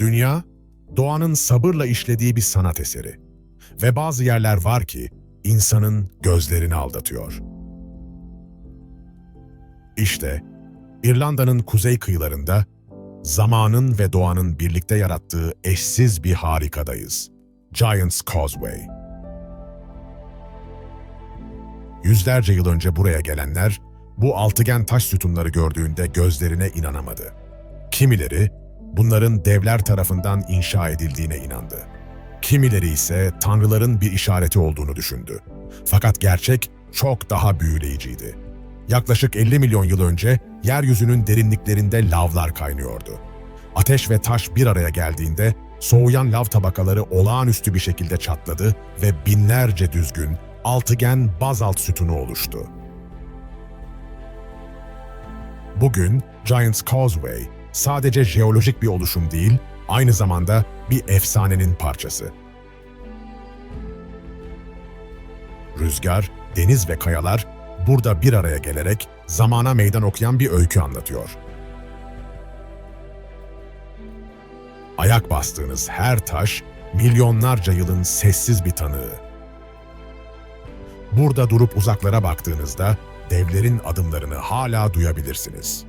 Dünya, doğanın sabırla işlediği bir sanat eseri. Ve bazı yerler var ki insanın gözlerini aldatıyor. İşte İrlanda'nın kuzey kıyılarında zamanın ve doğanın birlikte yarattığı eşsiz bir harikadayız. Giant's Causeway. Yüzlerce yıl önce buraya gelenler bu altıgen taş sütunları gördüğünde gözlerine inanamadı. Kimileri bunların devler tarafından inşa edildiğine inandı. Kimileri ise tanrıların bir işareti olduğunu düşündü. Fakat gerçek çok daha büyüleyiciydi. Yaklaşık 50 milyon yıl önce yeryüzünün derinliklerinde lavlar kaynıyordu. Ateş ve taş bir araya geldiğinde soğuyan lav tabakaları olağanüstü bir şekilde çatladı ve binlerce düzgün, altıgen bazalt sütunu oluştu. Bugün Giant's Causeway sadece jeolojik bir oluşum değil, aynı zamanda bir efsanenin parçası. Rüzgar, deniz ve kayalar burada bir araya gelerek zamana meydan okuyan bir öykü anlatıyor. Ayak bastığınız her taş milyonlarca yılın sessiz bir tanığı. Burada durup uzaklara baktığınızda devlerin adımlarını hala duyabilirsiniz.